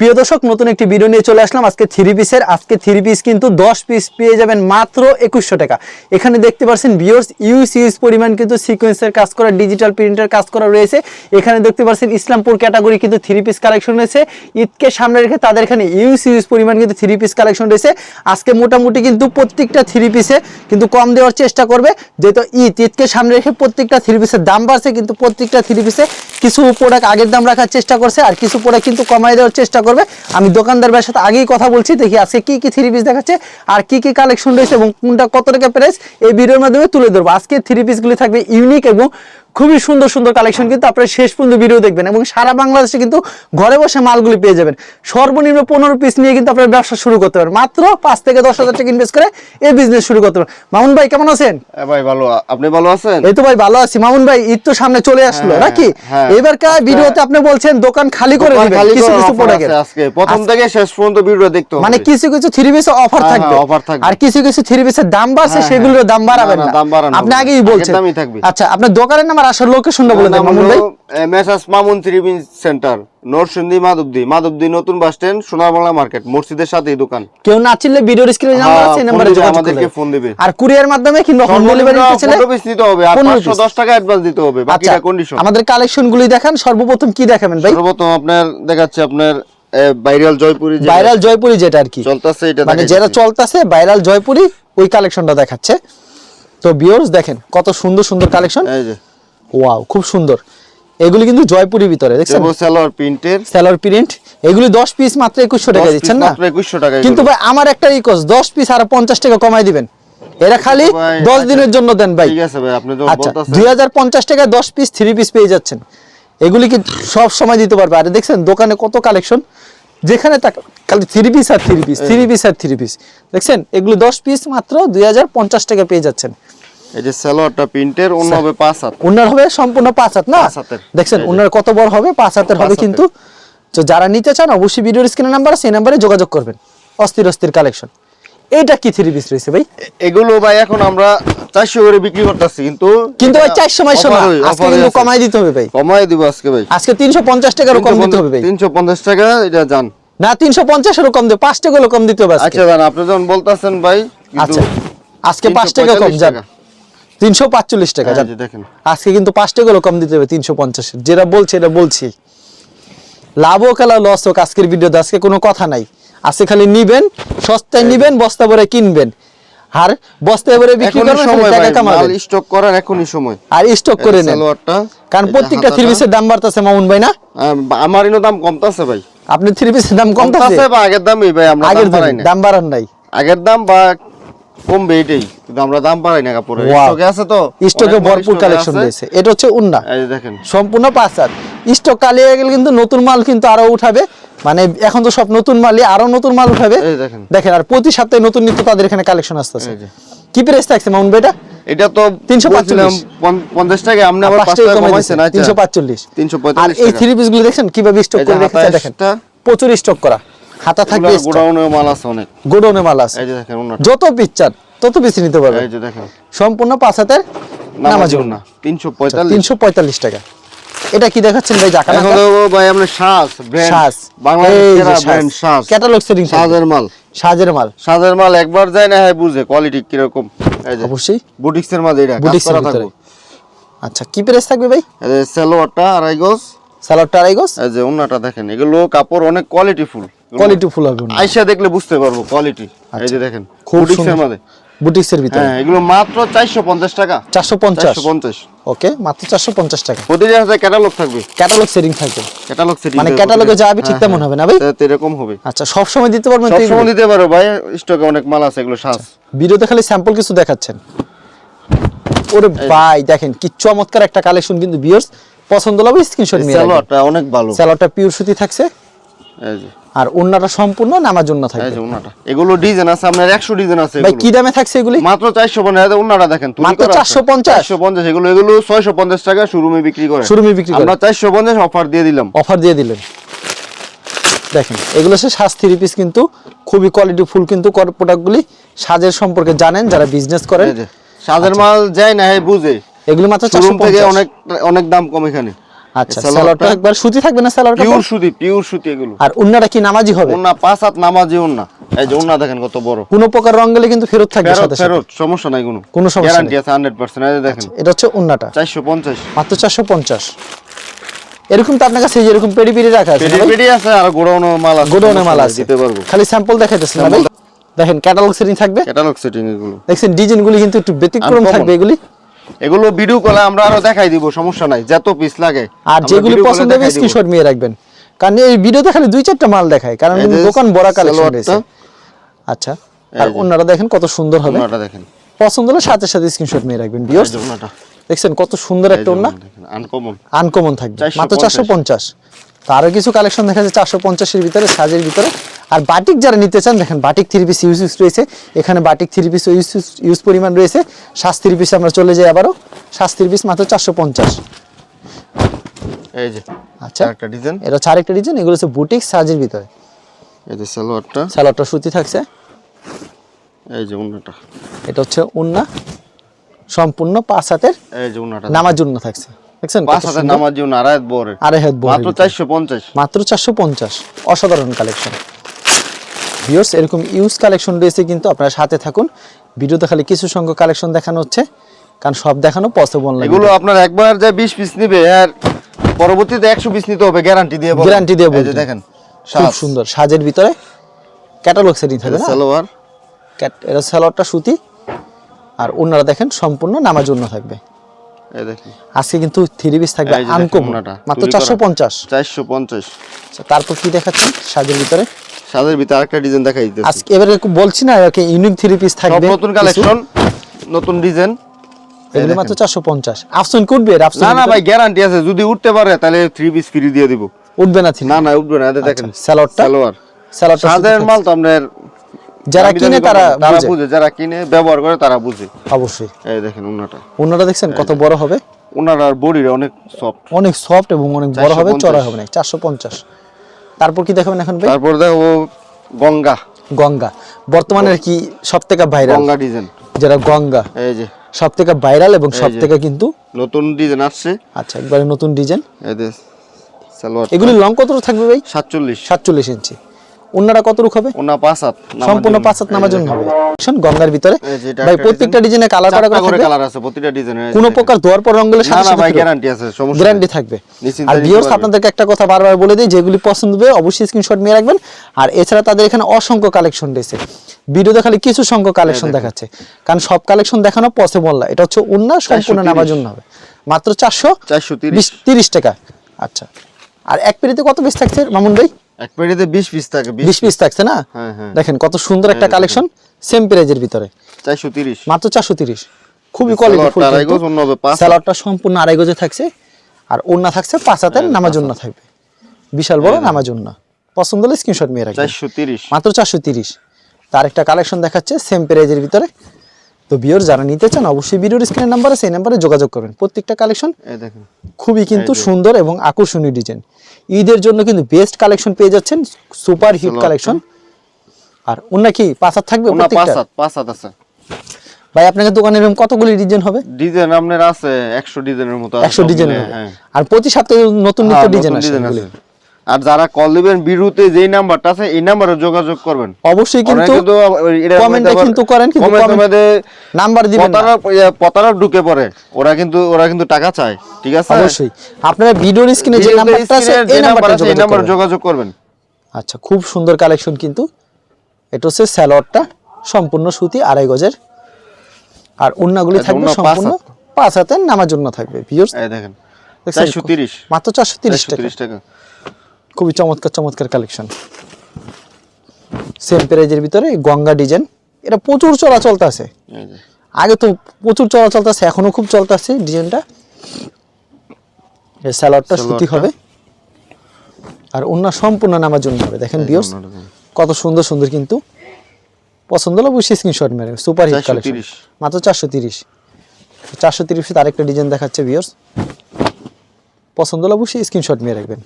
প্রিয় দর্শক, নতুন একটি ভিডিও নিয়ে চলে আসলাম। আজকে থ্রি পিসের আজকে থ্রি পিস কিন্তু দশ পিস পেয়ে যাবেন মাত্র একুশশো টাকা। এখানে দেখতে পাচ্ছেন বিয়র্স ইউজ ইউজ পরিমাণ কিন্তু সিকোয়েন্সের কাজ করা ডিজিটাল প্রিন্টের কাজ করা রয়েছে। এখানে দেখতে পাচ্ছেন ইসলামপুর ক্যাটাগরি কিন্তু থ্রি পিস কালেকশন রয়েছে। ঈদকে সামনে রেখে তাদের এখানে ইউজ ইউজ পরিমাণ কিন্তু থ্রি পিস কালেকশন রয়েছে। আজকে মোটামুটি কিন্তু প্রত্যেকটা থ্রি পিসে কিন্তু কম দেওয়ার চেষ্টা করবে। যেহেতু ঈদ, ঈদকে সামনে রেখে প্রত্যেকটা থ্রি পিসের দাম বাড়ছে, কিন্তু প্রত্যেকটা থ্রি পিসে কিছু প্রোডাক্ট আগের দাম রাখার চেষ্টা করছে আর কিছু প্রোডাক্ট কিন্তু কমাই দেওয়ার চেষ্টা করবে। আমি দোকানদার সাথে আগেই কথা বলছি, দেখি আজকে কি কি থ্রি পিস দেখাচ্ছে আর কি কি কালেকশন রয়েছে এবং কোনটা কত টাকা প্রাইস এই ভিডিওর মাধ্যমে তুলে ধরবো। আজকে থ্রি পিসগুলি থাকবে ইউনিক এবং খুবই সুন্দর সুন্দর কালেকশন কিন্তু আপনারা শেষ পর্যন্ত ভিডিও দেখবেন এবং সারা বাংলাদেশে কিন্তু ঘরে বসে মালগুলি পেয়ে যাবেন। সর্বনিম্ন পনেরো পিস নিয়ে কিন্তু আপনার ব্যবসা শুরু করতে পারেন মাত্র পাঁচ থেকে দশ হাজার টাকা ইনভেস্ট করে এই বিজনেস শুরু করতে পারেন মামুন ভাই কেমন আছেন? ভাই ভালো। আপনি ভালো আছেন? এই তো ভাই ভালো আছি। মামুন ভাই ঈদ তো সামনে চলে আসলো হ্যাঁ, নাকি? হ্যাঁ। এবারকার ভিডিওতে আপনি বলছেন দোকান খালি করে দিবেন কিছু কিছু প্রোডাক্টের আজকে। প্রথম থেকে শেষ পর্যন্ত ভিডিও দেখতে মানে কিছু কিছু থ্রি পিসে অফার হ্যাঁ, থাকবে। অফার থাকবে। আর কিছু কিছু থ্রি পিসের দাম বাড়ছে হ্যাঁ, সেগুলোর দাম বাড়াবেন না, আপনি আগেই বলছেন। দামই থাকবে। আচ্ছা আপনার দোকানের নাম আসার লোকেশনটা বলে দেন মামুন ভাই। মেসাস মামুন ত্রিবিন সেন্টার নরসিংদী মাধবদী মাধবদী নতুন বাস স্ট্যান্ড সোনারবাংলা মার্কেট মসজিদের সাথেই দোকান। কেউ না চিনলে ভিডিওর স্ক্রিনে নাম্বার হ্যাঁ, আছে নাম্বারে আমাদেরকে ফোন দিবে। আর কুরিয়ার মাধ্যমে কিংবা হোম ডেলিভারি নিতে চাইলে পনেরো পিস নিতে হবে আর 15 পাঁচশো piece। দশ টাকা অ্যাডভান্স দিতে হবে আচ্ছা বাকিটা কন্ডিশন আমাদের কালেকশন গুলি দেখান সর্বপ্রথম কি দেখাবেন ভাই? সর্বপ্রথম আপনার দেখাচ্ছে আপনার ভাইরাল জয়পুরি ভাইরাল জয়পুরি যেটা আর কি। চলতেছে এটা মানে যেটা। চলতেছে ভাইরাল জয়পুরি ওই কালেকশনটা দেখাচ্ছে। তো বিয়র্স দেখেন কত সুন্দর সুন্দর কালেকশন এই যে। ওয়াও খুব সুন্দর। এগুলি কিন্তু জয়পুরি ভিতরে দেখছেন? দেবো সালোয়ার প্রিন্টের সেলার প্রিন্ট এগুলি দশ পিস মাত্র একুশশো টাকা দিচ্ছেন না? মাত্র একুশশো টাকা কিন্তু ভাই আমার একটা রিকোয়েস্ট দশ পিস আর পঞ্চাশ টাকা কমাই দিবেন। এরা খালি ভাই, দশ আচ্ছা। দিনের জন্য দেন ভাই। ঠিক আছে ভাই আপনি আচ্ছা বলতেছেন। দুই হাজার পঞ্চাশ টাকায় দশ পিস থ্রি পিস পেয়ে যাচ্ছেন। এগুলি কি সব সময় দিতে পারবে? আর দেখছেন দোকানে কত কালেকশন যেখানে টাকা খালি থ্রি পিস আর থ্রি পিস থ্রি পিস আর থ্রি পিস দেখছেন এগুলো দশ পিস মাত্র দুই হাজার পঞ্চাশ টাকা পেয়ে যাচ্ছেন। এই যে সালোয়ারটা প্রিন্টের অন্য হবে পাঁচ হাত। উনার হবে সম্পূর্ণ পাঁচ হাত না? দেখছেন। উনার কত বড় হবে? পাঁচ হাতের হবে কিন্তু তো যারা নিতে চান অবশ্যই ভিডিওর নাম্বার সেই নাম্বারে যোগাযোগ করবেন। অস্থির অস্থির কালেকশন। এইটা কি থ্রি পিস রয়েছে ভাই? এগুলো ভাই এখন আমরা চারশো করে বিক্রি করতেছি কিন্তু কিন্তু ভাই চারশো আজকে কিন্তু কমাই দিতে হবে ভাই। কমাই দিব আজকে ভাই। আজকে তিনশো পঞ্চাশ টাকারও কম দিতে হবে ভাই। তিনশো পঞ্চাশ টাকা এটা যান। না তিনশো পঞ্চাশেরও কম দেবে পাঁচ টাকারও কম দিতে হবে আচ্ছা আপনি যখন বলতেছেন ভাই আচ্ছা আজকে পাঁচ টাকা কম 345 যান। তিনশো পাঁচচল্লিশ টাকা হ্যাঁ, দেখেন। আজকে কিন্তু পাঁচ টাকারও কম দিতে হবে তিনশো পঞ্চাশের যেটা বলছে এটা বলছি। লাভ হোক আর লস হোক আজকের ভিডিওতে আজকে কোনো কথা নাই। আজকে খালি নিবেন সস্তায় নিবেন বস্তা ভরে কিনবেন। আর বস্তা ভরে বিক্রি এখনই সময় টাকা কামাবেন। স্টক করার এখনই সময়। আর স্টক করে নেন। কারণ প্রত্যেকটা থ্রি পিসের দাম বাড়তেছে মামুন ভাই না? আহ, আমার দাম কমতাছে ভাই। আপনি থ্রি পিসের দাম কম কমতাছে আগের দামই ভাই আমরা আগের দাম বাড়ান নাই। আগের দাম বা কমবে এটাই কিন্তু আমরা দাম বাড়াই না কাপড়ে Wow. স্টকে আছে তো? স্টকে ভরপুর কালেকশন রয়েছে এটা হচ্ছে উন্না। এই দেখেন। সম্পূর্ণ পাঁচ হাত স্টক কালি গেলে কিন্তু নতুন মাল কিন্তু আরও উঠাবে। মানে এখন তো সব নতুন মালই আরও নতুন মাল উঠাবে। দেখেন। দেখেন আর প্রতি সপ্তাহে নতুন নিত্য তাদের এখানে কালেকশন আসতেছে। কি প্রাইস থাকছে মাউন্ট ভাইটা এটা? তো 345 বলছিলাম পন- পঞ্চাশ টাকা আপনি আবার পাঁচ টাকা কমাইছেন আচ্ছা। তিনশো পাঁচচল্লিশ। তিনশো আর এই থ্রি পিসগুলো দেখছেন? কীভাবে স্টক করে রেখেছে? দেখেন প্রচুর স্টক করা। হাতা থাকবে এগুলা গোডাউনের মাল আছে অনেক। গোডাউনে মাল আছে। এই যে দেখেন যত তত পিস নিতে পারবে। এই যে দেখেন। সম্পূর্ণ পাঁচ হাতের নামাজ না তিনশো পঁয়তাল্লিশ। তিনশো পঁয়তাল্লিশ টাকা। এটা কি দেখাচ্ছেন ভাই জাকা এখন ভাই শ্বাস ব্র্যান্ড সাজ। বাংলাদেশ ব্র্যান্ড ক্যাটালগ সেটিং সাজের মাল। সাজের মাল। সাজের মাল একবার যায় না হ্যাঁ বুঝে কোয়ালিটি কীরকম। এই যে অবশ্যই। বুটিক্সের মাল এটা বুটিক্সের ভিতরে। আচ্ছা কি প্রাইস থাকবে ভাই? এই যে সালোয়ারটা আড়াই গজ। সালোয়ারটা আড়াই গজ? এই যে দেখেন এগুলো কাপড় অনেক কোয়ালিটি ফুল। কোয়ালিটি ফুল আইসা দেখলে বুঝতে পারব কোয়ালিটি এই যে দেখেন আচ্ছা। খুব বুটিক্সের সুন্দর। মাঝে। বুটিক্সের ভিতরে? হ্যাঁ এগুলো মাত্র চারশো পঞ্চাশ টাকা। চারশো পঞ্চাশ? চারশো পঞ্চাশ। ওকে মাত্র চারশো পঞ্চাশ টাকা। প্রতিটা হাতে ক্যাটালগ থাকবে। ক্যাটালগ সেটিং থাকবে। ক্যাটালগ সেটিং মানে ক্যাটালগে যা হবে ঠিক তেমন হবে না ভাই? এরকম হবে। আচ্ছা সব সময় দিতে পারবেন সব সময় দিতে পারো ভাই স্টকে অনেক মাল আছে এগুলো শ্বাস ভিডিওতে খালি স্যাম্পল কিছু দেখাচ্ছেন। ওরে ভাই দেখেন কি চমৎকার একটা কালেকশন কিন্তু ভিউয়ার্স পছন্দ হবে স্ক্রিনশট নিয়ে সালোয়ারটা অনেক ভালো। স্যালোয়ারটা পিওর সুতি থাকছে। এই যে। আর ওন্নাটা সম্পূর্ণ নামার জন্য এই থাকবে। যে ওনাটা এগুলো ডিজাইন আছে আপনার একশো ডিজাইন আছে ভাই কি দামে থাকছে এগুলি? মাত্র চারশো পঞ্চাশ ওনারা দেখেন তুলি মাত্র করা আছে। 450? পঞ্চাশ? এগুলো এগুলো ছয়শো পঞ্চাশ টাকা শোরুমে বিক্রি করে। শোরুমে বিক্রি করে। আমরা চারশো পঞ্চাশ অফার দিয়ে দিলাম। অফার দিয়ে দিলেন। দেখেন এগুলো সে সাজ থ্রি পিস কিন্তু খুবই কোয়ালিটি ফুল কিন্তু প্রোডাক্টগুলি সাজের সম্পর্কে জানেন যারা বিজনেস করেন। এই সাজের মাল যায় না বুঝে। এগুলি মাত্র শোরুম থেকে অনেক অনেক দাম কম এখানে। আচ্ছা স্যালোয়ারটা একবার সুতি থাকবে না? স্যালোয়ার পিওর সুতি পিওর সুতি এগুলো। আর উন্নাটা কি নামাজি হবে? ওন্না পাঁচ হাত নামাজি ওন্না এই যে ওন্না দেখেন কত বড়। কোনো প্রকার রং গেলে কিন্তু ফেরত থাকবে সাথে সাথে। ফেরত সমস্যা নাই কোনো। কোনো সমস্যা গ্যারান্টি আছে হান্ড্রেড পার্সেন্ট এই দেখেন। এটা হচ্ছে উন্নাটা। চারশো পঞ্চাশ। মাত্র চারশো পঞ্চাশ। এরকম তো আপনার কাছে এই এরকম পেডি পেডি রাখা আছে পেডি পেডি আছে আর মাল আছে গোডাউনে মাল নাই, আছে। দিতে পারব। খালি স্যাম্পল দেখাইতেছেন না ভাই? দেখেন ক্যাটালগ সেটিং থাকবে? ক্যাটালগ সেটিং এগুলো। দেখছেন ডিজাইন গুলি কিন্তু একটু ব্যতিক্রম থাকবে এগুলি। এগুলো ভিডিও কলে আমরা আরও দেখাই দিব সমস্যা নাই যত পিস লাগে আর যেগুলি পছন্দ হবে স্ক্রিনশট নিয়ে রাখবেন। কারণ এই ভিডিওতে খালি দুই চারটা মাল দেখায় কারণ দোকান বড় কালেকশন। রয়েছে। আচ্ছা আর ওনারা দেখেন কত সুন্দর হবে। ওনারা দেখেন। পছন্দ হলে সাথে সাথে স্ক্রিনশট নিয়ে রাখবেন ভিউয়ার্স দেখছেন কত সুন্দর একটা ওনা? আনকমন আনকমন থাকবে 450 মাত্র চারশো পঞ্চাশ। তো আরও কিছু কালেকশন দেখা যাচ্ছে চারশো পঞ্চাশের ভিতরে সাজের ভিতরে। আর বাটিক যারা নিতে চান দেখেন বাটিক থ্রি পিস ইউজ রয়েছে। এখানে batik three piece use use পরিমাণ রয়েছে। সাজ থ্রি পিস আমরা চলে যাই আবারও। সাজ থ্রি পিস মাত্র চারশো পঞ্চাশ। এই যে আচ্ছা। একটা ডিজাইন এটা হচ্ছে আরেকটা ডিজাইন এগুলো হচ্ছে বুটিক সাজের ভিতরে। এই যে সালোয়ারটা। স্যালোয়ারটা সুতি থাকছে। এই যে ওন্নাটা এটা হচ্ছে উন্না। সম্পূর্ণ পাঁচ হাতের এই যে ওন্নাটা নামার জন্য থাকছে। দেখছেন পাঁচ হাজার নামার জন্য আড়াই বড় আড়াই হাত বহরের মাত্র। চারশো পঞ্চাশ। মাত্র চারশো পঞ্চাশ। অসাধারণ কালেকশন ভিউয়ার্স এরকম ইউজ কালেকশন রয়েছে কিন্তু আপনারা সাথে থাকুন। ভিডিওতে খালি কিছু সংখ্যক কালেকশন দেখানো হচ্ছে কারণ সব দেখানো পসিবল না এগুলো আপনার একবার যে বিশ পিস নিবে আর পরবর্তীতে একশো পিস নিতে হবে গ্যারান্টি দিয়ে। Guarantee দিয়ে এই যে দেখেন খুব সুন্দর। সাজের ভিতরে ক্যাটালগ সেটিং থাকবে সালোয়ার। এটা স্যালোয়ারটা সুতি। আর ওনারা দেখেন সম্পূর্ণ নামার জন্য থাকবে। আজকে কিন্তু থ্রি পিস থাকবে আনকমন মাত্র চারশো পঞ্চাশ। চারশো পঞ্চাশ। আচ্ছা, তারপর কি দেখাচ্ছেন সাজের ভিতরে? সাদের ভিতরে আরেকটা ডিজাইন দেখাই দিতেছি। আজকে এবারে বলছি না ইউনিক থ্রি পিস থাকবে নতুন কালেকশন নতুন ডিজাইন এগুলো মাত্র চারশো পঞ্চাশ। আফসন আফসন না না ভাই গ্যারান্টি আছে। যদি উঠতে পারে তাহলে থ্রি পিস ফ্রি দিয়ে দিব। উঠবে না না না উঠবে না। দেখেন আচ্ছা, স্যালোয়ারটা? সালোয়ার। স্যালাডটা সাদের মাল তো আপনার যারা কিনে তারা তারা বুঝে। যারা কিনে ব্যবহার করে তারা বুঝে। অবশ্যই। এই দেখেন উন্নাটা। ওনারা দেখছেন কত বড় হবে? ওনার আর বডির অনেক সফট অনেক সফট এবং অনেক বড় হবে চড়া হবে না চারশো পঞ্চাশ। তারপর কি দেখাবেন এখন ভাই? তারপর দেখো গঙ্গা। গঙ্গা। বর্তমানে কি সব থেকে ভাইরাল গঙ্গা ডিজাইন। যেটা গঙ্গা এই যে। সব থেকে ভাইরাল এবং সব থেকে কিন্তু নতুন ডিজাইন আসছে। আচ্ছা একবারে নতুন ডিজাইন। এই যে সালোয়ার। এগুলি লং কত থাকবে ভাই? সাতচল্লিশ। সাতচল্লিশ ইঞ্চি। ওনারা কত রুখ হবে? ওনা পাঁচ হাত সম্পূর্ণ পাঁচ হাত নামার জন্য হবে। শোন, গঙ্গার ভিতরে। ভাই প্রত্যেকটা ডিজাইনে কালার করা করে কালার আছে প্রতিটা ডিজাইন কোনো প্রকার ধোয়ার পর রং গেলে সাথে সাথে গ্যারান্টি আছে সমস্যা গ্যারান্টি থাকবে। আর ভিউয়ার্স আপনাদেরকে একটা কথা বারবার বলে দিই যেগুলি পছন্দ হবে অবশ্যই স্ক্রিনশট নিয়ে রাখবেন। আর এছাড়া তাদের এখানে অসংখ্য কালেকশন রয়েছে। ভিডিওতে খালি কিছু সংখ্যক কালেকশন দেখাচ্ছে। কারণ সব কালেকশন দেখানো পসিবল না। এটা হচ্ছে উন্না সম্পূর্ণ নামার জন্য হবে। মাত্র চারশো চারশো তিরিশ। তিরিশ টাকা। আচ্ছা। আর এক পেরিতে কত পিস থাকছে মামুন ভাই? এক পেটিতে বিশ পিস থাকে বিশ পিস থাকছে না? হ্যাঁ, হ্যাঁ। দেখেন কত সুন্দর একটা কালেকশন সেম প্রাইজের ভিতরে। চারশো তিরিশ। মাত্র চারশো তিরিশ। খুবই সালোয়ারটা কোয়ালিটি আড়াই গজ, অন্য হবে পাঁচ। স্যালাডটা সম্পূর্ণ আড়াই গজে থাকছে আর ওন্না থাকছে পাঁচ হাতের হ্যাঁ, নামার জন্য থাকবে। বিশাল বড় নামার জন্য পছন্দ হলে স্ক্রিনশট মেয়ে রাখবেন। চারশো তিরিশ। মাত্র চারশো তিরিশ। তার একটা কালেকশন দেখাচ্ছে সেম প্রাইজের ভিতরে। তো বিয়র যারা নিতে চান অবশ্যই ভিডিওর স্ক্রিনের নাম্বারে সেই নাম্বারে যোগাযোগ করবেন। প্রত্যেকটা কালেকশন এই দেখেন। খুবই কিন্তু সুন্দর এবং আকর্ষণীয় ডিজাইন ঈদের জন্য কিন্তু বেস্ট কালেকশন পেয়ে যাচ্ছেন সুপার হিট কালেকশন আর অন্য কি পাঁচ হাত থাকবে ওনা পাঁচ প্রত্যেকটা হাত পাঁচ হাত আছে। ভাই আপনাকে দোকানে এরকম কতগুলি ডিজাইন হবে? ডিজাইন আপনার আছে একশো ডিজাইনের মতো আছে। একশো সব ডিজাইন মিলে, হবে হ্যাঁ। আর প্রতি সপ্তাহে নতুন হ্যাঁ, নতুন ডিজাইন আসে। আছে আর যারা কল দিবেন বিরুতে যেই নাম্বারটা আছে এই নাম্বারে যোগাযোগ করবেন। অবশ্যই কিন্তু কমেন্টে কিন্তু করেন কিন্তু মধ্যে নাম্বার দিবেন। প্রতারক ইয়ে, ঢুকে পড়ে। ওরা কিন্তু ওরা কিন্তু টাকা চায় ঠিক আছে? অবশ্যই। আপনারা ভিডিওর স্ক্রিনে যে নাম্বারটা আছে এই যে নাম্বার নাম্বারটা এই নাম্বারে যোগাযোগ করবেন। আচ্ছা খুব সুন্দর কালেকশন কিন্তু। এটা হচ্ছে স্যালোয়ারটা সম্পূর্ণ সুতি আড়াই গজের। আর উন্নাগুলি আচ্ছা, থাকবে সম্পূর্ণ পাঁচ হাতের নামার জন্য থাকবে ভিউয়ার্স এই দেখেন দেখছেন? চারশো তিরিশ। মাত্র চারশো তিরিশ চারশো টাকা। তিরিশ টাকা। খুবই চমৎকার চমৎকার কালেকশন সেম প্রাইজের ভিতরে গঙ্গা ডিজাইন এটা প্রচুর চলাচল আছে। আগে তো প্রচুর চলাচল আছে এখনও খুব চলতেছে ডিজাইনটা স্যালাডটা সুতি হবে। আর অন্য সম্পূর্ণ নামার জন্য হবে। দেখেন দেখেন। কত সুন্দর সুন্দর কিন্তু। পছন্দ হলে অবশ্যই স্ক্রিনশট মেরে। সুপার হিট কালেকশন 430 মাত্র চারশো তিরিশ। চারশো তিরিশে আরেকটা ডিজাইন দেখাচ্ছে বিয়র্স পছন্দ হলে অবশ্যই স্ক্রিনশট মেরে রাখবেন।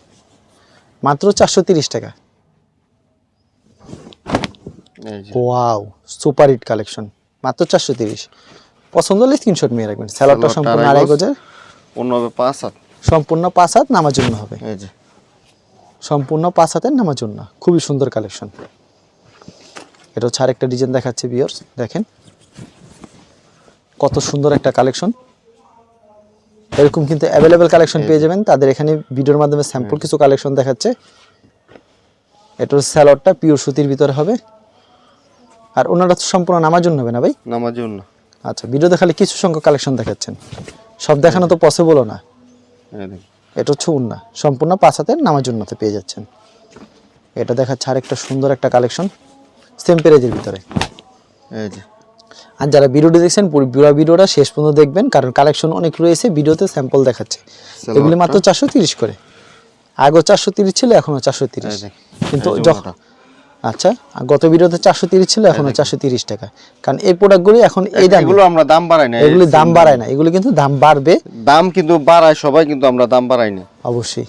মাত্র চারশো তিরিশ টাকা। ওয়াও সুপার হিট কালেকশন মাত্র চারশো তিরিশ। পছন্দ হলে স্ক্রিনশট মেরে রাখবেন। স্যালাডটা সম্পূর্ণ আড়াই আড়াই গজের। অন্য হবে পাঁচ হাত। সম্পূর্ণ পাঁচ হাত নামার জন্য হবে। সম্পূর্ণ পাঁচ হাতের নামার জন্য। খুবই সুন্দর কালেকশন। এটা হচ্ছে আরেকটা ডিজাইন দেখাচ্ছে বিয়ার্স দেখেন। কত সুন্দর একটা কালেকশন। এরকম কিন্তু অ্যাভেলেবেল কালেকশন পেয়ে যাবেন। তাদের এখানে ভিডিওর মাধ্যমে স্যাম্পল কিছু কালেকশন দেখাচ্ছে। এটার স্যালোডটা পিওর সুতির ভিতরে হবে। আর ওনারা তো সম্পূর্ণ নামার জন্য হবে না ভাই? নামার জন্য আচ্ছা ভিডিওতে খালি কিছু সংখ্যক কালেকশন দেখাচ্ছেন। সব দেখানো তো পসিবলও না। এই দেখেন এটা হচ্ছে উন্না। সম্পূর্ণ পাঁচ হাতের নামার জন্যতে পেয়ে যাচ্ছেন। এটা দেখাচ্ছে আরেকটা সুন্দর একটা কালেকশন সেম পেরেজের ভিতরে। এই যে। আর যারা ভিডিওটি দেখছেন পুরো ভিডিওটা শেষ পর্যন্ত দেখবেন কারণ কালেকশন অনেক রয়েছে ভিডিওতে স্যাম্পল দেখাচ্ছে। এগুলি মাত্র চারশো তিরিশ করে। আগেও চারশো তিরিশ ছিল এখনও চারশো তিরিশ। কিন্তু যখন আচ্ছা গত ভিডিওতে চারশো তিরিশ ছিল এখনও চারশো তিরিশ টাকা। কারণ এই প্রোডাক্টগুলি এখন এই দাম। এগুলো আমরা দাম বাড়াই না এগুলি দাম বাড়ায় না এগুলি কিন্তু দাম বাড়বে। দাম কিন্তু বাড়ায় সবাই কিন্তু আমরা দাম বাড়াই না অবশ্যই।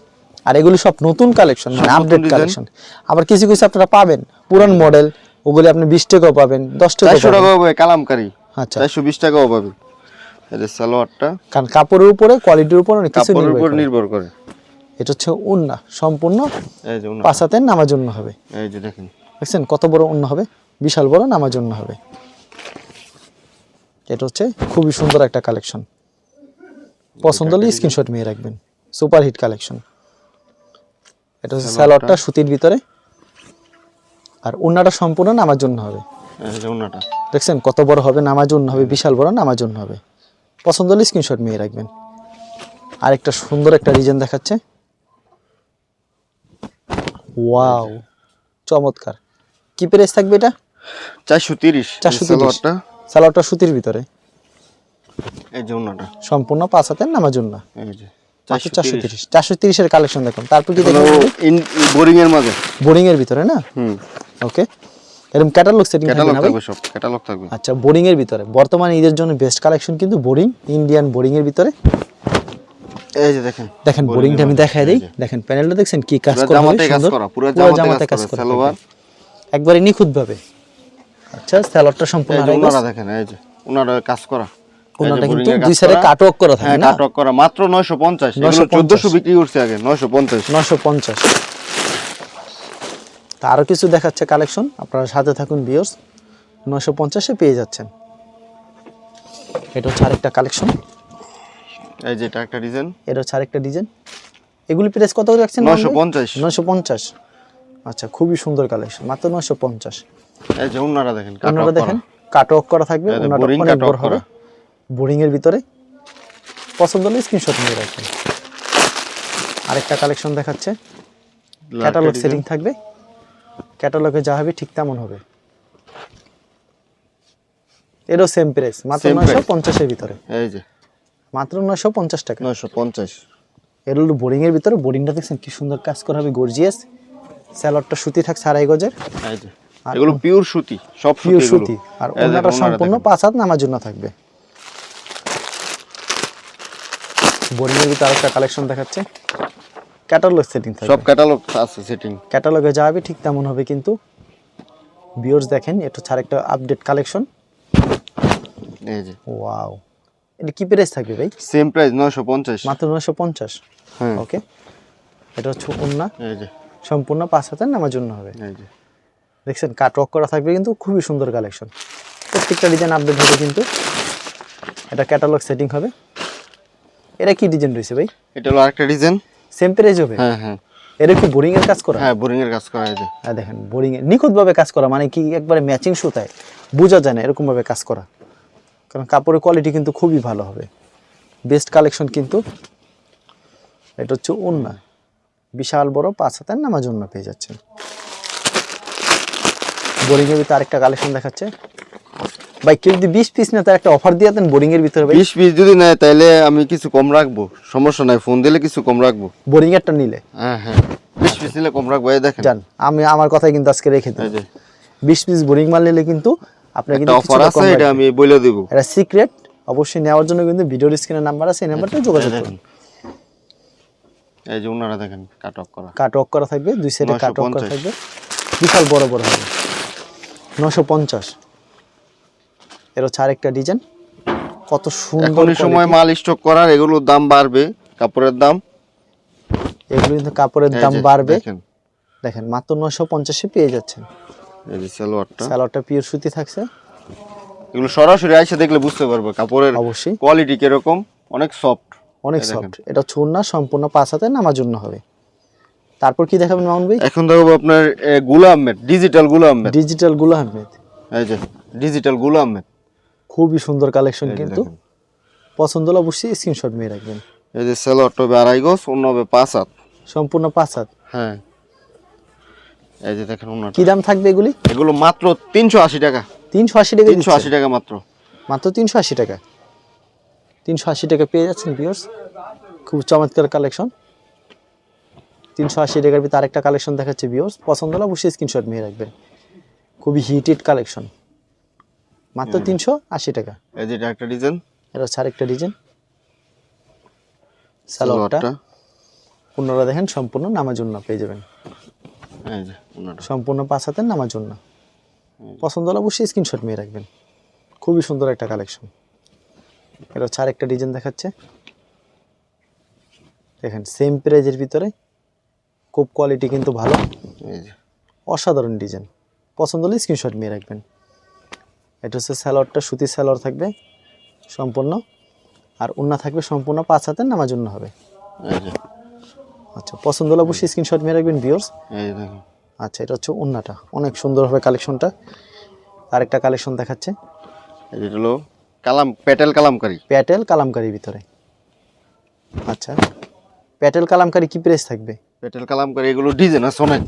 আর এগুলি সব নতুন কালেকশন মানে আপডেট কালেকশন আবার কিছু কিছু আপনারা পাবেন পুরান মডেল ওগুলি আপনি বিশ টাকাও পাবেন দশ টাকাও চারশো টাকা হবে কালামকারি। আচ্ছা। চারশো বিশ টাকাও পাবে। সালোয়ারটা কারণ কাপড়ের উপরে কোয়ালিটির উপর অনেক কিছু কাপড়ের নির্ভর উপর করে। নির্ভর করে। এটা হচ্ছে উন্না সম্পূর্ণ এই যে উন্নত। পাঁচাতে নামার জন্য হবে। এই যে দেখেন। দেখছেন কত বড় উন্না হবে? বিশাল বড় নামার জন্য হবে। এটা হচ্ছে খুবই সুন্দর একটা কালেকশন পছন্দ হলে স্ক্রিনশট নিয়ে রাখবেন। সুপার হিট কালেকশন এটা হচ্ছে স্যালোয়ারটা সুতির ভিতরে। আর উন্নাটা সম্পূর্ণ নামার জন্য হবে। এই দেখছেন কত বড় হবে নামার জন্য হবে বিশাল বড় নামার জন্য হবে। পছন্দ হলে স্ক্রিনশট নিয়ে রাখবেন। আর একটা সুন্দর একটা ডিজাইন দেখাচ্ছে। ওয়াও চমৎকার। কি প্রাইস থাকবে এটা? চারশো তিরিশ চারশো তিরিশ। সালোয়ারটা। সুতির ভিতরে। এই যে উন্নাটা। সম্পূর্ণ পাঁচ হাতের নামার জন্য। এই যে চারশো তিরিশ। তিরিশ। চারশো তিরিশের কালেকশন দেখুন। তারপর কি দেখুন? বোরিং এর মাঝে। বোরিং এর ভিতরে না? হুম। ওকে এরকম ক্যাটালগ সেটিং ক্যাটালগ থাকবে সব ক্যাটালগ থাকবে। আচ্ছা বোরিং এর ভিতরে। বর্তমানে ঈদের জন্য বেস্ট কালেকশন কিন্তু বোরিং ইন্ডিয়ান বোরিং এর ভিতরে। এই যে দেখেন দেখেন বোরিংটা আমি দেখাই দিই। দেখেন প্যানেলটা দেখছেন কি কাজ করা জামাতে কাজ করা, পুরো জামাতে কাজ করা, সালোয়ার। একবারে নিখুঁত ভাবে আচ্ছা স্যালাডটা সম্পূর্ণ আড়াই দেখেন এই যে উনারা কাজ করা। ওনাটা কিন্তু দুই সাইডে। কাটওয়ার্ক করা। হ্যাঁ থাকে না? কাটক করা মাত্র 950 এগুলো 950 1400 বিক্রি করছে আগে 950 নশো পঞ্চাশ। তা আরও কিছু দেখাচ্ছে কালেকশন আপনারা সাথে থাকুন বিয়র্স নশো পঞ্চাশে পেয়ে যাচ্ছেন। এটা হচ্ছে আরেকটা কালেকশন এই যে এটা একটা ডিজাইন এটা হচ্ছে আরেকটা ডিজাইন এগুলি প্রাইস কত করে রাখছেন 950 নশো পঞ্চাশ। আচ্ছা খুবই সুন্দর কালেকশন মাত্র নশো পঞ্চাশ। এই যে উনারা দেখেন কাটক দেখেন কাটওয়ার্ক করা থাকবে boring অনেক বড় হবে। বোরিং এর ভিতরে পছন্দ হলে স্ক্রিনশট নিয়ে রাখবেন। আরেকটা কালেকশন দেখাচ্ছে। ক্যাটালগ সেটিং থাকবে। ক্যাটালগে যা হবে ঠিক তেমন হবে। এরও সেম প্রাইস মাত্র নয়শো। পঞ্চাশের ভিতরে। এই যে। মাত্র নয়শো পঞ্চাশ টাকা। 950 এর হলো বোরিং এর ভিতরে বোরিংটা দেখছেন কি সুন্দর কাজ করা হবে গর্জিয়াস স্যালাডটা সুতি থাক আড়াই গজের। এই যে। এগুলো পিওর সুতি সব সুতি পিওর সুতি। আর ওনারা সম্পূর্ণ পাঁচ হাত নামার জন্য থাকবে। বোরিং এর ভিতরে আরেকটা কালেকশন দেখাচ্ছে। ক্যাটালগ সেটিং থাকবে। সব ক্যাটালগ আছে সেটিং ক্যাটালগে যা হবে ঠিক তেমন হবে কিন্তু বিয়র্স দেখেন এটা ছাড়া একটা আপডেট কালেকশন এই যে। ওয়াও এটা কি প্রাইস থাকবে ভাই? সেম প্রাইস 950 মাত্র নয়শো পঞ্চাশ? হ্যাঁ। ওকে এটা হচ্ছে অন্য এই যে। সম্পূর্ণ পাঁচ হাতের নামার জন্য হবে। এই যে। দেখছেন কাট ওয়ার্ক করা থাকবে কিন্তু খুবই সুন্দর কালেকশন প্রত্যেকটা ডিজাইন আপডেট হবে কিন্তু। এটা ক্যাটালগ সেটিং হবে। এটা কি ডিজাইন রয়েছে ভাই? এটা হলো আরেকটা ডিজাইন সেম প্রাইস হবে? হ্যাঁ হ্যাঁ। এটা কি বোরিং এর কাজ করা? হ্যাঁ বোরিং এর কাজ করা যে। হ্যাঁ দেখেন বোরিং এ নিখুঁতভাবে কাজ করা মানে কি একবারে ম্যাচিং সুতায় বোঝা যায় না এরকমভাবে কাজ করা। কারণ কাপড়ের কোয়ালিটি কিন্তু খুবই ভালো হবে। বেস্ট কালেকশন কিন্তু এটা হচ্ছে ওন্না বিশাল বড় পাঁচ হাতের নামাজ ওন্না পেয়ে যাচ্ছেন। বোরিং এর ভিতরে আরেকটা কালেকশন দেখাচ্ছে। ভাই কেউ যদি বিশ পিস না তার একটা অফার দিয়ে দেন বোরিং এর ভিতরে 20 পিস যদি নেয় তাহলে আমি কিছু কম রাখব। সমস্যা নাই ফোন দিলে কিছু কম রাখব। বোরিং এরটা নিলে। হ্যাঁ হ্যাঁ। 20 পিস নিলে কম রাখব এই দেখেন। জান আমি আমার কথাই কিন্তু আজকে রেখে দিই। বিশ পিস বোরিং মাল নিলে কিন্তু আপনার কিন্তু অফার আছে এটা আমি বলে দেব। এটা সিক্রেট অবশ্যই নেওয়ার জন্য কিন্তু ভিডিওর স্ক্রিনের নাম্বার আছে এই নাম্বারটা যোগাযোগ করুন। এই যে ওনারা দেখেন কাট অফ করা। কাট অফ করা থাকবে দুই সাইডে কাট অফ করা থাকবে। বিশাল বড় বড় হবে। নশো পঞ্চাশ। এর হচ্ছে আরেকটা ডিজাইন কত সুন্দর সময় মাল স্টক করার এগুলোর দাম বাড়বে কাপড়ের দাম। এগুলো কিন্তু কাপড়ের দাম বাড়বে। দেখেন। দেখেন মাত্র নয়শো পঞ্চাশে পেয়ে যাচ্ছেন। এই যে সালোয়ারটা। পিওর সুতি থাকছে। এগুলো সরাসরি আইসে দেখলে বুঝতে পারবে কাপড়ের অবশ্যই। কোয়ালিটি কীরকম অনেক সফট অনেক সফট এটা ছুন্না সম্পূর্ণ পাঁচ হাতে নামার জন্য হবে। তারপর কি দেখাবেন মামুন ভাই? এখন দেখব আপনারগুলা আহমেদ ডিজিটালগুলা আহমেদ। ডিজিটালগুলো আহমেদ। এই যে ডিজিটালগুলা আহমেদ। খুবই সুন্দর কালেকশন কিন্তু। পছন্দ হলে অবশ্যই স্ক্রিনশট মেয়ে রাখবেন। এই যে সালোয়ারটা হবে আড়াই গজ অন্য হবে পাঁচ হাত। সম্পূর্ণ পাঁচ হাত। হ্যাঁ। এই যে দেখেন অন্যটা। কি দাম থাকবে এগুলি? এগুলো মাত্র তিনশো আশি টাকা। তিনশো আশি টাকা তিনশো আশি টাকা মাত্র। মাত্র তিনশো আশি টাকা। তিনশো আশি টাকা পেয়ে যাচ্ছেন ভিউয়ার্স খুব চমৎকার কালেকশন তিনশো আশি টাকার ভিতরে আরেকটা কালেকশন দেখাচ্ছে ভিউয়ার্স পছন্দ হলে অবশ্যই স্ক্রিনশট নিয়ে রাখবেন। খুবই হিটেড কালেকশন মাত্র তিনশো আশি টাকা। এই যে এটা একটা ডিজাইন। এটা হচ্ছে আরেকটা ডিজাইন। সালোয়ারটা। পনেরো দেখেন সম্পূর্ণ নামার জন্য পেয়ে যাবেন। সম্পূর্ণ পাঁচ হাতের নামার জন্য পছন্দ হলে অবশ্যই স্ক্রিনশট নিয়ে রাখবেন। খুবই সুন্দর একটা কালেকশন এটা হচ্ছে আরেকটা ডিজাইন দেখাচ্ছে। দেখেন সেম প্রাইজের ভিতরে। খুব কোয়ালিটি কিন্তু ভালো। অসাধারণ ডিজাইন। পছন্দ হলে স্ক্রিনশট নিয়ে রাখবেন। এটা হচ্ছে স্যালোয়ারটা সুতির স্যালোয়ার থাকবে সম্পূর্ণ। আর ওন্না থাকবে সম্পূর্ণ পাঁচ হাতের নামার জন্য হবে। আচ্ছা পছন্দ হলে অবশ্যই স্ক্রিনশট নিয়ে রাখবেন ভিউর্স আচ্ছা এটা হচ্ছে ওন্নাটা অনেক সুন্দর হবে কালেকশনটা আরেকটা কালেকশন দেখাচ্ছে। এটা হলো কালাম পেটেল কালামকারি। প্যাটেল কালামকারির ভিতরে। আচ্ছা প্যাটেল কালামকারি কি প্রাইস থাকবে? প্যাটেল কালামকারি এগুলো ডিজাইন আছে অনেক।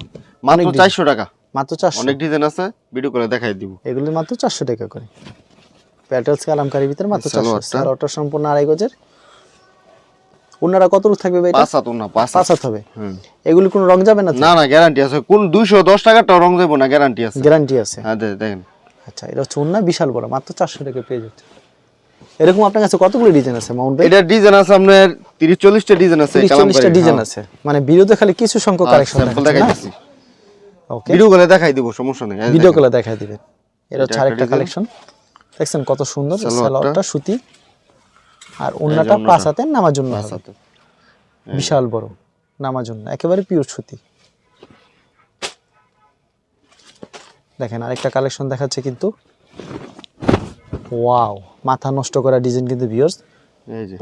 মাত্র design। চারশো টাকা। মাত্র চারশো। অনেক ডিজাইন আছে ভিডিও করে দেখাই দিব। এগুলি মাত্র চারশো টাকা করে। প্যাটেলস কালামকারির ভিতরে মাত্র চারশো। সালোয়ারটা? সালোয়ারটা সম্পূর্ণ আড়াই গজের। ওনারা কত রূপ থাকবে ভাই পাঁচ হাত না পাঁচ পাঁচ হাত হাত হবে এগুলি কোনো রং যাবে না না না গ্যারান্টি আছে। কোন দুইশো দশ রং যাব না গ্যারান্টি আছে। গ্যারান্টি আছে। হ্যাঁ দেখেন। আচ্ছা এটা হচ্ছে বিশাল বড় মাত্র চারশো টাকা পেয়ে যাচ্ছে। এরকম আপনার কাছে কতগুলো ডিজাইন আছে মাউন্ট ভাই? এটা ডিজাইন আছে আপনার তিরিশ চল্লিশটা ডিজাইন আছে তিরিশ চল্লিশটা ডিজাইন আছে। মানে ভিডিওতে খালি কিছু সংখ্যক কালেকশন হ্যাঁ। দিচ্ছি ওকে ভিডিও করে দেখাই দিব সমস্যা নেই ভিডিও কলে দেখাই দিবেন। এটা হচ্ছে আরেকটা কালেকশন দেখছেন কত সুন্দর সালোয়ারটা। সুতি। আর ওন্নাটা। নামার জন্য। বিশাল বড় নামার জন্য একেবারে পিওর সুতি। দেখেন আরেকটা কালেকশন দেখাচ্ছে কিন্তু। ওয়াও মাথা নষ্ট করা ডিজাইন কিন্তু ভিউয়ার্স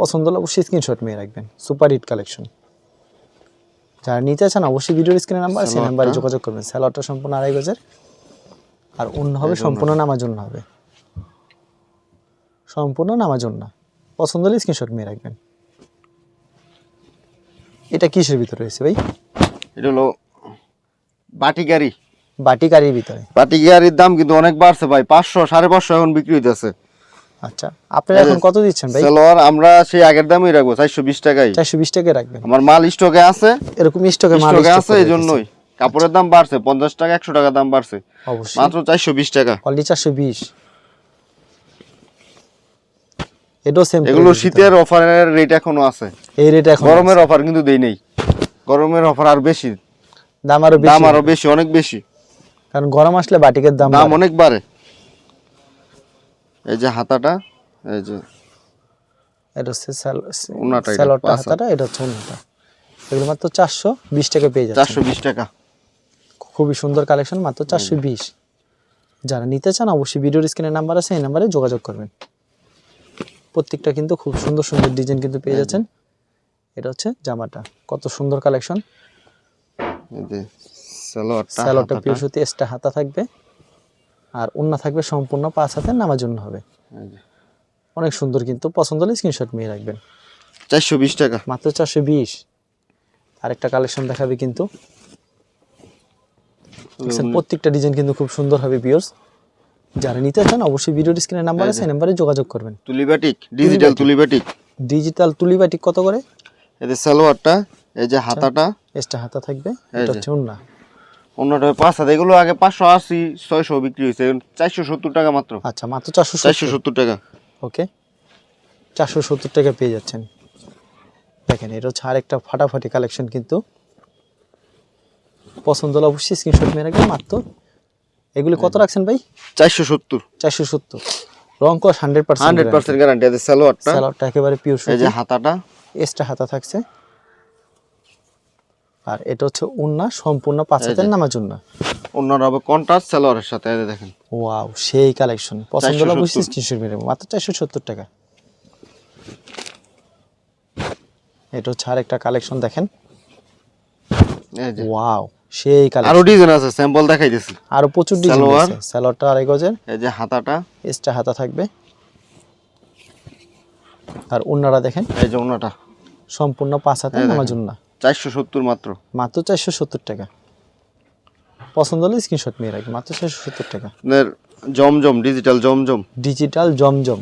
পছন্দ হলে অবশ্যই স্ক্রিনশট নিয়ে রাখবেন। সুপার হিট কালেকশন যারা নিতে চান অবশ্যই ভিডিওর স্ক্রিনে নাম্বার সেই নাম্বারে যোগাযোগ করবেন। স্যালোয়ারটা সম্পূর্ণ আড়াই গজের। আর অন্য হবে সম্পূর্ণ নামার জন্য হবে। সম্পূর্ণ নামার জন্য। পছন্দ হলে স্ক্রিনশট নিয়ে রাখবেন। এটা কিসের ভিতরে রয়েছে ভাই? এটা হলো বাটি গাড়ি। বাটি কারির ভিতরে। বাটি গাড়ির দাম কিন্তু অনেক বাড়ছে ভাই। পাঁচশো সাড়ে পাঁচশো এখন বিক্রি হইতেছে। আচ্ছা আপনারা এখন কত দিচ্ছেন ভাই? সালোয়ার আমরা সেই আগের দামই রাখব চারশো বিশ টাকাই। চারশো বিশ টাকা রাখবেন। আমার মাল স্টকে আছে এরকম স্টকে মাল স্টকে আছে করে এই জন্যই কাপড়ের দাম বাড়ছে পঞ্চাশ টাকা একশো টাকা দাম বাড়ছে। অবশ্যই। মাত্র চারশো বিশ টাকা। অলরেডি চারশো বিশ। এটাও সেম এগুলো শীতের অফারের রেট এখনও আছে। এই রেট এখন গরমের অফার কিন্তু দেই নেই। গরমের অফার আর বেশি। দাম আরও বেশি। দাম আরও বেশি অনেক বেশি। কারণ গরম আসলে বাটিকের দাম দাম অনেক বাড়ে। এই যে হাতাটা এই যে এটা হচ্ছে স্যাল- ওনাটা এটা, স্যালোয়ারটা হাতাটা এটা হচ্ছে ওনাটা। এগুলো মাত্র চারশো বিশ টাকা পেয়ে যাচ্ছে চারশো বিশ টাকা। খুবই সুন্দর কালেকশন মাত্র চারশো বিশ। যারা নিতে চান অবশ্যই ভিডিওর স্ক্রিনের নাম্বার আছে এই নাম্বারে যোগাযোগ করবেন। প্রত্যেকটা কিন্তু খুব সুন্দর সুন্দর ডিজাইন কিন্তু পেয়ে যাচ্ছেন। এটা হচ্ছে জামাটা। কত সুন্দর কালেকশন। পিওর সুতি এক্সট্রা হাতা থাকবে। আর ওন্না থাকবে সম্পূর্ণ পাঁচ হাতে নামার জন্য হবে। অনেক সুন্দর কিন্তু পছন্দ হলে স্ক্রিনশট নিয়ে রাখবেন। চারশো বিশ টাকা। মাত্র চারশো বিশ। আরেকটা কালেকশন দেখাবে কিন্তু। প্রত্যেকটা ডিজাইন কিন্তু খুব সুন্দর হবে পিওর্স যারা নিতে চান অবশ্যই ভিডিও স্ক্রিনের নাম্বার আছে নাম্বারে যোগাযোগ করবেন। তুলিবাটিক ডিজিটাল তুলিবাটিক ডিজিটাল তুলিবাটি কত করে? এই যে সালোয়ারটা এই যে হাতাটা। এক্সট্রা হাতা থাকবে। এটা। হচ্ছে ওন্না অন্যটা পাঁচ এগুলো আগে পাঁচশো আশি ছয়শো বিক্রি হয়েছে চারশো সত্তর টাকা মাত্র। আচ্ছা মাত্র চারশো চারশো সত্তর টাকা। ওকে। চারশো সত্তর টাকা পেয়ে যাচ্ছেন। দেখেন এটা হচ্ছে আরেকটা ফাটাফাটি কালেকশন কিন্তু। পছন্দ হলে অবশ্যই স্ক্রিনশট মেরে রাখবেন মাত্র। এগুলি কত রাখছেন ভাই? চারশো সত্তর। চারশো সত্তর। রং কস hundred percent hundred percent guarantee আছে সালোয়ারটা স্যালাডটা একেবারে পিওর এই যে হাতাটা। এক্সট্রা হাতা থাকছে। আর এটা হচ্ছে উন্না সম্পূর্ণ পাঁচ হাতের নামার জন্য অন্যরা হবে কন্ট্রাস্ট সালোয়ারের সাথে এই দেখেন। ওয়াও সেই কালেকশন পছন্দ হলে 470 অবশ্যই স্ক্রিনশট মাত্র চারশো সত্তর টাকা। এটা হচ্ছে আরেকটা কালেকশন দেখেন। এই যে। ওয়াও সেই কালেকশন আরও ডিজাইন আছে স্যাম্পল দেখাই দিছি। আরও প্রচুর ডিজাইন। আছে। সালোয়ারটা আড়াই গজের। এই যে হাতাটা। এক্সট্রা হাতা থাকবে। আর উন্নারা দেখেন। এই যে অন্যটা সম্পূর্ণ পাঁচ হাতে দেখেন। জন্য চারশো সত্তর মাত্র। মাত্র চারশো সত্তর টাকা। পছন্দ হলে স্ক্রিনশট নিয়ে রাখি মাত্র চারশো সত্তর টাকা। আপনার জমজম ডিজিটাল জমজম। ডিজিটাল জমজম।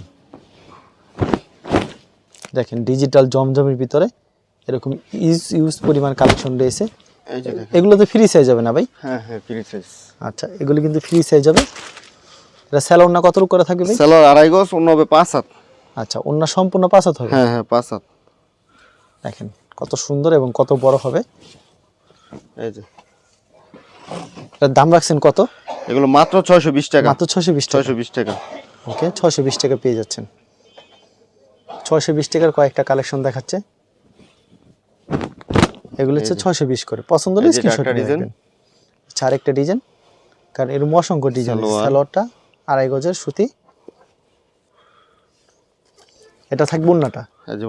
দেখেন ডিজিটাল জমজমের ভিতরে এরকম ইউজ ইউজ পরিমাণ কালেকশন রয়েছে। এগুলো তো ফ্রি সাইজ হবে না ভাই? হ্যাঁ হ্যাঁ ফ্রি সাইজ আচ্ছা এগুলো কিন্তু ফ্রি সাইজ হবে। এটা স্যালোন না কত করে থাকবে ভাই? সালোয়ার আড়াই গজ অন্য হবে পাঁচ হাত। আচ্ছা অন্য সম্পূর্ণ পাঁচ হাত হবে? হ্যাঁ হ্যাঁ পাঁচ হাত। দেখেন কত সুন্দর এবং কত বড় হবে। এই যে। এটার দাম রাখছেন কত? এগুলো মাত্র ছয়শো বিশ টাকা। মাত্র ছশো বিশ টাকা। ছয়শো বিশ টাকা। ওকে ছশো বিশ টাকা পেয়ে যাচ্ছেন। ছয়শো বিশ টাকার কয়েকটা কালেকশন দেখাচ্ছে। এগুলো হচ্ছে ছয়শো বিশ করে। পছন্দ হলে এই যে এটা স্ক্রিনশট একটা design। আচ্ছা ডিজাইন কারণ এরকম অসংখ্য ডিজাইন সালোয়ার। সালোয়ারটা আড়াই গজের সুতি। এটা থাকবে উন্নাটা এই যে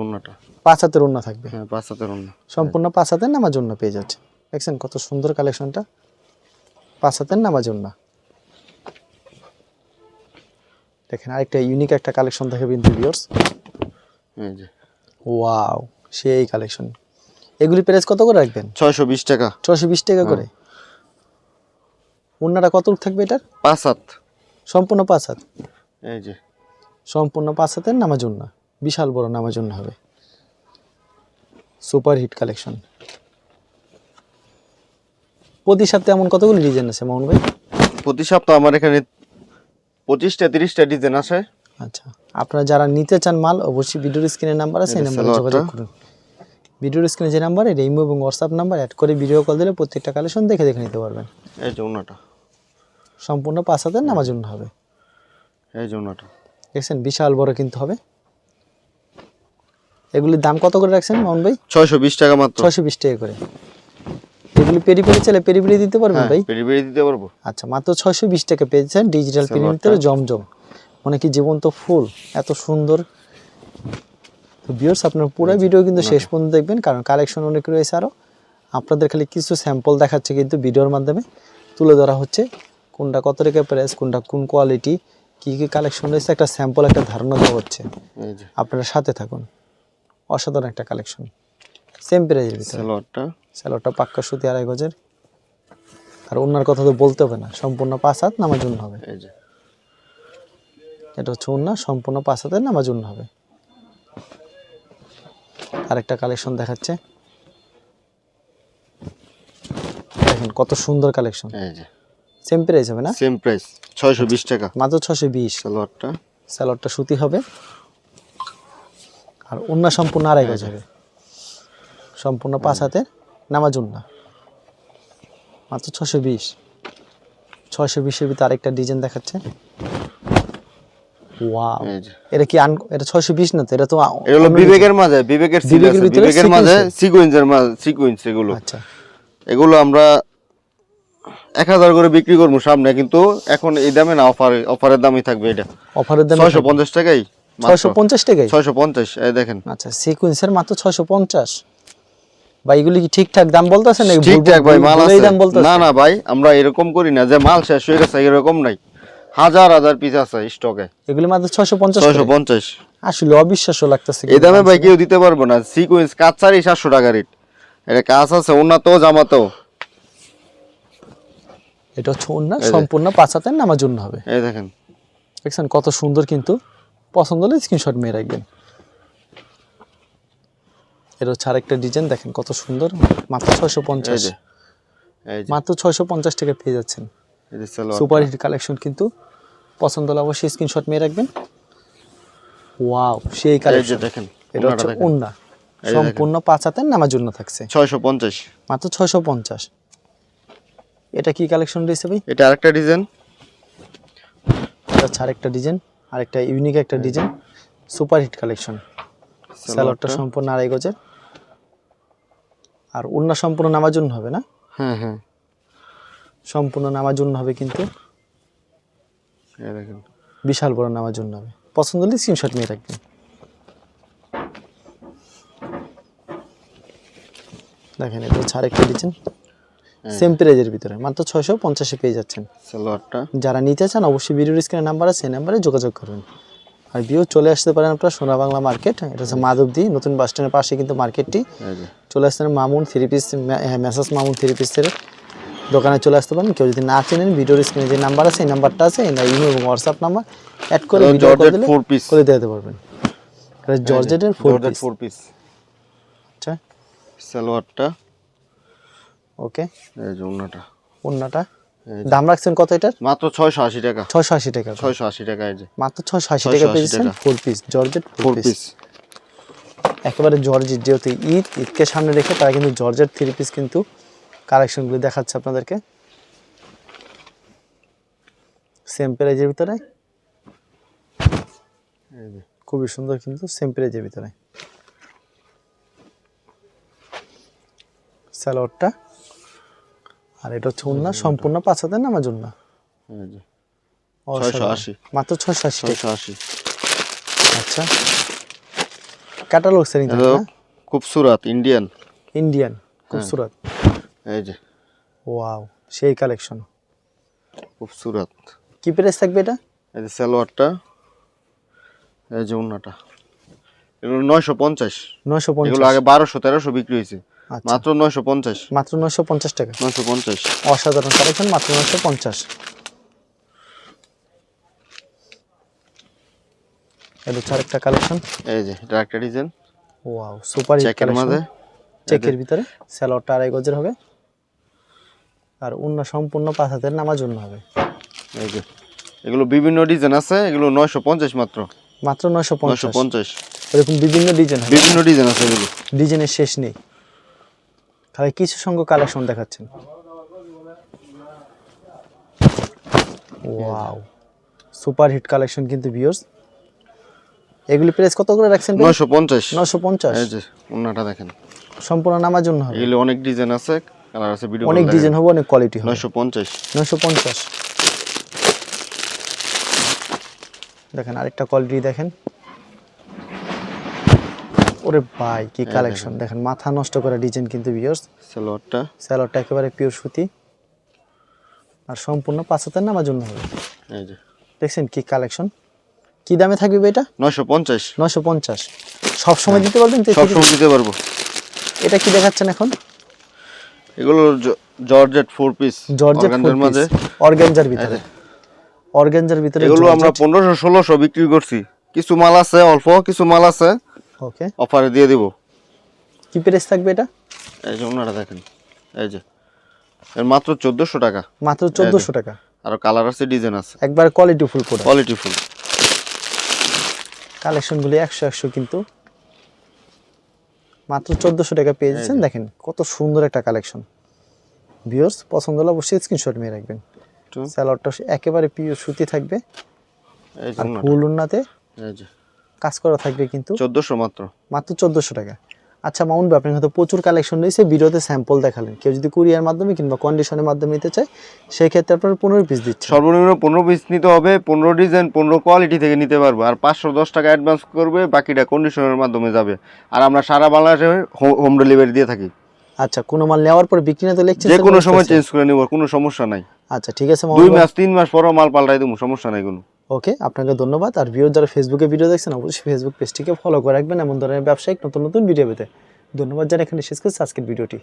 পাঁচ হাতের উন্না থাকবে। হ্যাঁ পাঁচ হাতের অন্য সম্পূর্ণ পাঁচ হাতের নামার জন্য পেয়ে যাচ্ছে দেখছেন কত সুন্দর কালেকশনটা? পাঁচ হাতের নামার জন্য দেখেন আরেকটা ইউনিক একটা কালেকশন দেখে কিন্তু ভিউয়ার্স এই যে। ওয়াও সেই কালেকশন। এগুলি প্রাইস কত করে রাখবেন? ছয়শো বিশ টাকা। ছশো বিশ টাকা করে? অন্যটা কত থাকবে এটার? পাঁচ হাত। সম্পূর্ণ পাঁচ হাত। এই যে। সম্পূর্ণ পাঁচ হাতের নামার জন্য বিশাল বড় নামার জন্য হবে। Super hit collection. প্রতি সপ্তাহে এমন কতগুলি ডিজাইন আছে মামুন ভাই? প্রতি সপ্তাহ আমার এখানে পঁচিশটা তিরিশটা ডিজাইন আছে। আচ্ছা আপনারা যারা নিতে চান মাল অবশ্যই ভিডিওর স্ক্রিনের নাম্বার আছে এই নাম্বারে যোগাযোগ করুন। ভিডিওর স্ক্রিনে যে নাম্বার এটা ইমো এবং হোয়াটসঅ্যাপ নাম্বার অ্যাড করে ভিডিও কল দিলে প্রত্যেকটা কালেকশন দেখে দেখে নিতে পারবেন। এই যে অন্যটা সম্পূর্ণ পাঁচ হাজার নামার জন্য হবে। এই যে অন্যটা দেখছেন বিশাল বড় কিন্তু হবে। এগুলির দাম কত করে রাখছেন মামুন ভাই? ছয়শো বিশ টাকা মাত্র। ছয়শো বিশ টাকা করে। এগুলি পেরি পেরি চাইলে পেরি পেরি দিতে পারবেন হ্যাঁ ভাই? পেরি পেরি দিতে পারব। আচ্ছা মাত্র ছয়শো বিশ টাকা পেয়েছেন ডিজিটাল প্রিন্টের জমজম। মানে কি জীবন্ত ফুল এত সুন্দর। তো বিয়ার্স আপনার পুরো ভিডিও কিন্তু শেষ পর্যন্ত দেখবেন কারণ কালেকশন অনেক রয়েছে আরও আপনাদের খালি কিছু স্যাম্পল দেখাচ্ছে কিন্তু ভিডিওর মাধ্যমে। তুলে ধরা হচ্ছে কোনটা কত রেখে প্রাইস কোনটা কোন কোয়ালিটি কী কী কালেকশন রয়েছে একটা স্যাম্পল একটা ধারণা দেওয়া হচ্ছে। আপনারা সাথে থাকুন। অসাধারণ একটা কালেকশন। সেম প্রাইজের ভিতরে। সালোয়ারটা স্যালোয়ারটা পাক্কা সুতি আড়াই গজের। আর ওনার কথা তো বলতে হবে না সম্পূর্ণ পাঁচ হাত নামার জন্য হবে। এই যে। এটা হচ্ছে ওনা সম্পূর্ণ পাঁচ হাতের নামার জন্য হবে। আরেকটা কালেকশন দেখাচ্ছে। দেখেন কত সুন্দর কালেকশন। এই যে। সেম প্রাইস হবে না? সেম প্রাইস ছয়শো বিশ টাকা। মাত্র ছশো বিশ। সালোয়ারটা স্যালোয়ারটা সুতি হবে। আর অন্য সম্পূর্ণ আড়াই গজ হবে। সম্পূর্ণ পাঁচ হাতের নামাজ উন্না। মাত্র ছশো বিশ। ছশো বিশের ভিতরে আরেকটা ডিজাইন দেখাচ্ছে। ওয়াও এটা কি আন এটা ছয়শো বিশ না তো? এটা তো এগুলো বিবেকের মাঝে বিবেকের বিবেকের মাঝে সিকোয়েন্সের মাঝে সিকোয়েন্স এগুলো। আচ্ছা। এগুলো আমরা এক হাজার করে বিক্রি করব সামনে কিন্তু এখন এই দামে না অফার অফারের দামই থাকবে এটা। অফারের দাম ছয়শো পঞ্চাশ টাকাই। ছয়শো পঞ্চাশ টাকাই ছয়শো পঞ্চাশ এই দেখেন। আচ্ছা সিকুয়েন্সের মাত্র ছয়শো পঞ্চাশ। বা এগুলি কি ঠিকঠাক দাম বলতেছে না ঠিকঠাক ভাই মাল আছে। দাম বলতেছে? না না ভাই আমরা এরকম করি না যে মাল শেষ হয়ে গেছে এরকম নাই। হাজার হাজার পিস আছে স্টকে এগুলি মাত্র ছয়শো পঞ্চাশ ছয়শো পঞ্চাশ। আসলে অবিশ্বাস্য লাগতেছে এই দামে ভাই কেউ দিতে পারব না। সিকোয়েন্স ছাড়ি সাতশো টাকা রেট এটা কাজ আছে উন্নত জামাতো এটা হচ্ছে সম্পূর্ণ পাঁচ হাতের নামার জন্য হবে। এই দেখেন। দেখছেন কত সুন্দর কিন্তু পছন্দ হলে স্ক্রিনশট মেয়ে রাখবেন। এটা হচ্ছে আরেকটা ডিজাইন দেখেন কত সুন্দর মাত্র ছয়শো পঞ্চাশ। মাত্র ছয়শো পঞ্চাশ টাকা পেয়ে যাচ্ছেন। সুপার হিট কালেকশন কিন্তু পছন্দ হলে অবশ্যই স্ক্রিনশট মেয়ে রাখবেন। ওয়াও সেই কালেকশন দেখেন এটা হচ্ছে উন্না সম্পূর্ণ পাঁচ হাতের নামার জন্য থাকছে। ছয়শো পঞ্চাশ। মাত্র ছয়শো পঞ্চাশ। এটা কি কালেকশন রয়েছে ভাই? এটা আরেকটা ডিজাইন এটা আরেকটা ডিজাইন আরেকটা ইউনিক একটা ডিজাইন সুপার হিট কালেকশন স্যালোডটা সম্পূর্ণ আড়াই গজের। আর উন্না সম্পূর্ণ নামার জন্য হবে না? হ্যাঁ হ্যাঁ। সম্পূর্ণ নামার জন্য হবে কিন্তু এই দেখেন। বিশাল বড় নামার জন্য হবে। পছন্দ হলে স্ক্রিনশট নিয়ে রাখবেন। দেখেন এটা হচ্ছে আরেকটা ডিজাইন সেম প্রাইজের ভিতরে। মাত্র ছয়শো পঞ্চাশে পেয়ে যাচ্ছেন। সালোয়ারটা। যারা নিতে চান অবশ্যই ভিডিওর স্ক্রিনে নাম্বার আছে সেই নাম্বারে যোগাযোগ করবেন। আর বিও চলে আসতে পারেন আপনার সোনা বাংলা মার্কেট এটা হচ্ছে মাধবদী নতুন বাস স্ট্যান্ডের পাশে কিন্তু মার্কেটটি চলে আসতেন Mamun three piece Messrs Mamun three পিসের দোকানে চলে আসতে পারেন কেউ যদি না চেনেন ভিডিওর স্ক্রিনে যে নাম্বার আছে এই নাম্বারটা আছে এই ইমেল এবং হোয়াটসঅ্যাপ নাম্বার অ্যাড করে ভিডিও করে দিলে করে দিতে পারবেন। এটা জর্জেটের ফোর পিস আচ্ছা। সালোয়ারটা। ওকে। এই যে ওনাটা অন্যটা দাম রাখছেন কত এটার? মাত্র ছয়শো আশি টাকা। ছয়শো আশি টাকা। ছয়শো আশি টাকা এই যে। মাত্র ছয়শো আশি টাকা 680 পেয়েছেন। Four piece georgette four piece একেবারে জর্জেট যেহেতু ঈদ ঈদকে সামনে রেখে তারা কিন্তু জর্জেট থ্রি পিস কিন্তু কালেকশনগুলো দেখাচ্ছে আপনাদেরকে। সেম প্রাইজের ভিতরে। খুবই সুন্দর কিন্তু সেম প্রাইজের ভিতরে। স্যালোয়ারটা আর এটা হচ্ছে উন্না সম্পূর্ণ পাঁচ যে। অসাধারণ। 680 মাত্র ছয়শো আশি। ছয়শো আশি। আচ্ছা। ক্যাটালগ সেলিং এটা খুব সুরাত ইন্ডিয়ান। ইন্ডিয়ান হ্যাঁ। খুবসুরত এই যে। ওয়াও সেই কালেকশন। খুব সুরাত। কি প্রাইস থাকবে এটা? এই যে সালোয়ারটা এই যে ওনাটা এগুলো নয়শো পঞ্চাশ। নয়শো এগুলো আগে বারোশো তেরোশো বিক্রি হয়েছে। মাত্র নয়শো পঞ্চাশ। মাত্র নয়শো পঞ্চাশ টাকা। নয়শো পঞ্চাশ। অসাধারণ কালেকশন মাত্র নয়শো পঞ্চাশ। এটা হচ্ছে আরেকটা কালেকশন। এই যে এটা একটা ডিজাইন। ওয়াও সুপার হিট চেকের মাঝে। চেকের ভিতরে স্যালোয়ারটা আড়াই গজের হবে। আর অন্য সম্পূর্ণ পাঁচ হাতের নামার জন্য হবে। এই যে এগুলো বিভিন্ন ডিজাইন আছে এগুলো নয়শো পঞ্চাশ মাত্র। মাত্র নয়শো নয়শো পঞ্চাশ। পঞ্চাশ এরকম বিভিন্ন ডিজাইন বিভিন্ন ডিজাইন আছে এগুলো। ডিজাইনের শেষ নেই। খালি কিছু সংখ্যক কালেকশন দেখাচ্ছেন। ওয়াও সুপার হিট কালেকশন কিন্তু ভিউয়ার্স এগুলি প্রাইস কত করে রাখছেন নয়শো পঞ্চাশ। নশো পঞ্চাশ? এই যে ওনাটা দেখেন। সম্পূর্ণ নামার জন্য হবে। এগুলো অনেক ডিজাইন আছে কালার আছে ভিডিও অনেক ডিজাইন হবে অনেক কোয়ালিটি হবে। নয়শো পঞ্চাশ। নশো পঞ্চাশ। দেখেন আরেকটা কোয়ালিটি দেখেন। ওরে ভাই কি কালেকশন দেখেন মাথা নষ্ট করা ডিজাইন কিন্তু ভিউয়ার্স সালোয়ারটা স্যালোয়ারটা একেবারে পিওর সুতি। আর সম্পূর্ণ পাঁচ হাতের নামার জন্য হবে। এই যে। দেখছেন কি কালেকশন কি দামে থাকবে এটা? নয়শো পঞ্চাশ। নশো পঞ্চাশ। সব সময় দিতে পারবেন তো? সবসময় দিতে পারব। এটা কি দেখাচ্ছেন এখন? এগুলো জর্জেট ফোর পিস জর্জেট মাঝে। অর্গানজার ভিতরে। অর্গানজার ভিতরে এগুলো আমরা পনেরোশো ষোলোশো বিক্রি করছি। কিছু মাল আছে অল্প কিছু মাল আছে। ওকে অফারে দিয়ে দিব। কি প্রাইস থাকবে এটা? এই যে ওনারা দেখেন এই যে। এর মাত্র চোদ্দোশো টাকা। মাত্র চোদ্দোশো টাকা। আর কালার আছে ডিজাইন আছে। একবার quality full product quality full কালেকশনগুলি একশো একশো কিন্তু। মাত্র চোদ্দোশো টাকা পেয়ে যাচ্ছেন। দেখেন কত সুন্দর একটা কালেকশন ভিউয়ার্স পছন্দ হলে অবশ্যই স্ক্রিনশট নিয়ে রাখবেন। স্যালাডটা একেবারে পিওর সুতি থাকবে। আর ফুল উন্নাতে এই যে। কাজ করা থাকবে কিন্তু। চোদ্দোশো মাত্র। মাত্র চোদ্দোশো টাকা। আচ্ছা মাউন্ট ভাই, আপনার হয়তো প্রচুর কালেকশন রয়েছে ভিডিওতে স্যাম্পল দেখালেন। কেউ যদি কুরিয়ার মাধ্যমে কিংবা কন্ডিশনের মাধ্যমে নিতে চায় সেই ক্ষেত্রে আপনার পনেরো পিস দিচ্ছে সর্বনিম্ন পনেরো পিস নিতে হবে পনেরো ডিজাইন পনেরো কোয়ালিটি থেকে নিতে পারব। আর পাঁচশো দশ টাকা অ্যাডভান্স করবে বাকিটা কন্ডিশনের মাধ্যমে যাবে। আর আমরা সারা বাংলাদেশে হোম ডেলিভারি দিয়ে থাকি। আচ্ছা কোনো মাল নেওয়ার পর বিক্রি না তো লেখছে যে কোনো সময় চেঞ্জ করে নিব কোনো সমস্যা নাই। আচ্ছা ঠিক আছে দুই মাস তিন মাস পরও মাল পাল্টাই দেবো সমস্যা নাই কোনো। ওকে, আপনাকে ধন্যবাদ। আর ভিউ যারা ফেসবুকে ভিডিও দেখছেন, অবশ্যই ফেসবুক পেজটিকে ফলো করে রাখবেন। এমন ধরনের ব্যবসায়িক নতুন নতুন ভিডিও পেতে। ধন্যবাদ যারা এখানে শেষ করছে আজকের ভিডিওটি